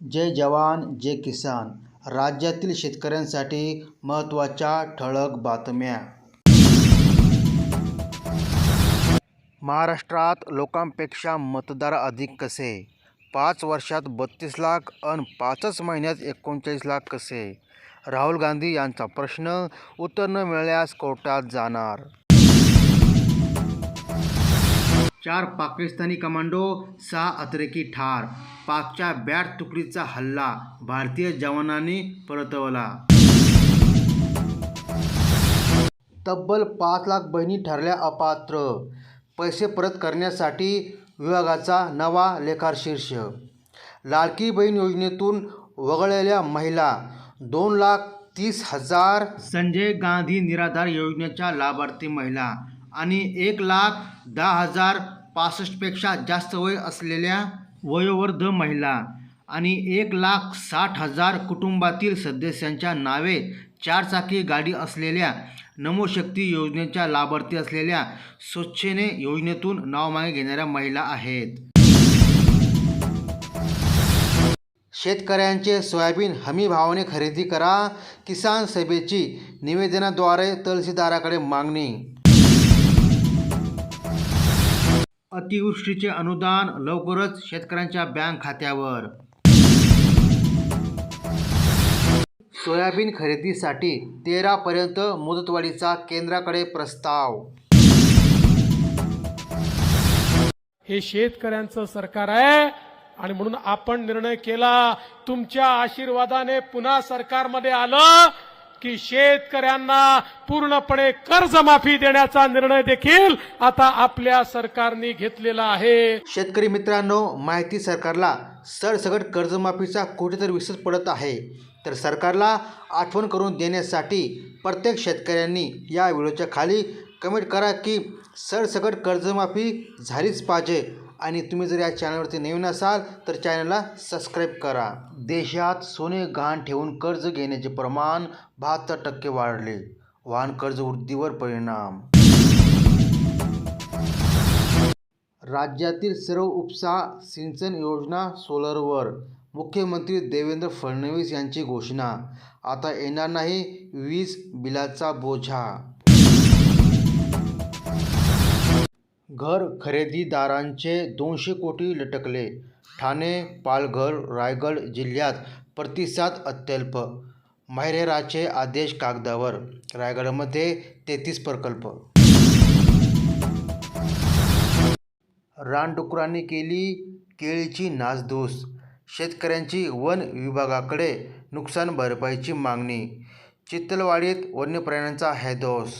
जय जवान जय किसान. राज्यातील शेतकऱ्यांसाठी महत्त्वाच्या ठळक बातम्या. महाराष्ट्रात लोकांपेक्षा मतदार अधिक कसे? पाच वर्षात बत्तीस लाख अन पाचच महिन्यात एकोणचाळीस लाख कसे? राहुल गांधी यांचा प्रश्न उत्तर न मिळाल्यास कोर्टात जाणार. चार पाकिस्तानी कमांडो सहा अतिरेकी ठार. पाकच्या बॅट तुकडीचा हल्ला भारतीय जवानांनी परतवला. तब्बल पाच लाख बहिणी ठरल्या अपात्र. पैसे परत करण्यासाठी विभागाचा नवा लेखाशीर्ष लाडकी बहीण योजनेतून वगळलेल्या महिला दोन लाख तीस हजार संजय गांधी निराधार योजनेच्या लाभार्थी महिला आणि एक लाख दहा हजार पासष्टपेक्षा जास्त वय असलेल्या वयोवर्ध महिला आणि एक लाख साठ हजार कुटुंबातील सदस्यांच्या नावे चारचाकी गाडी असलेल्या नमोशक्ती योजनेच्या लाभार्थी असलेल्या स्वच्छेने योजनेतून नाव मागे घेणाऱ्या महिला आहेत. शेतकऱ्यांचे सोयाबीन हमी भावाने खरेदी करा. किसान सभेची निवेदनाद्वारे तहसीलदाराकडे मागणी अतिवृष्टीचे अनुदान लवकरच शेतकऱ्यांच्या बँक खात्यावर. सोयाबीन खरेदीसाठी तेरापर्यंत मुदतवाढीचा केंद्राकडे प्रस्ताव. हे शेतकऱ्यांचं सरकार आहे आणि म्हणून आपण निर्णय केला तुमच्या आशीर्वादाने पुन्हा सरकारमध्ये आलं की शेतकऱ्यांना पूर्णपणे कर्जमाफी देण्याचा निर्णय देखील आता आपल्या सरकारने घेतलेला आहे. शेतकरी मित्रांनो माहिती सरकारला सरसकट कर्जमाफीचा कुठेतरी विसर पडत आहे. तर सरकारला आठवण करून देण्यासाठी प्रत्येक शेतकऱ्यांनी या व्हिडिओच्या खाली कमेंट करा की सरसकट कर्जमाफी झालीच पाहिजे. आणि तुम्ही जर या चॅनलवरती नवीन असाल तर चॅनलला सबस्क्राईब करा. देशात सोने गहाण ठेवून कर्ज घेण्याचे प्रमाण बहात्तर टक्के वाढले. वाहन कर्ज वृद्धीवर परिणाम. राज्यातील सर्व उपसा सिंचन योजना सोलरवर. मुख्यमंत्री देवेंद्र फडणवीस यांची घोषणा. आता येणार नाही वीज बिलाचा बोझा घर खरेदीदारांचे दोनशे कोटी लटकले. ठाणे पालघर रायगड जिल्ह्यात प्रतिसाद अत्यल्प. माहेरेराचे आदेश कागदावर. रायगडमध्ये तेहतीस प्रकल्प. रानडुकरांनी केली केळीची नासधूस. शेतकऱ्यांची वन विभागाकडे नुकसान भरपाईची मागणी. चित्तलवाडीत वन्यप्राण्यांचा हैदोस.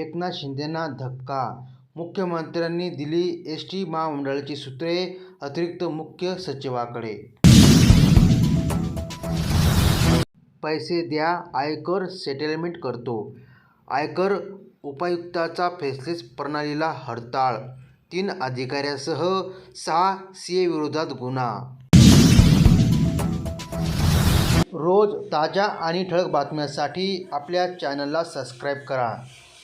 एकनाथ शिंदेंना धक्का. मुख्यमंत्र्यांनी दिली एस टी महामंडळाची सूत्रे अतिरिक्त मुख्य सचिवाकडे. पैसे द्या आयकर सेटलमेंट करतो. आयकर उपायुक्ताचा फेसलेस प्रणालीला हडताळ. तीन अधिकाऱ्यासह सहा सी ए विरोधात गुन्हा. रोज ताज्या आणि ठळक बातम्यांसाठी आपल्या चॅनलला सबस्क्राईब करा.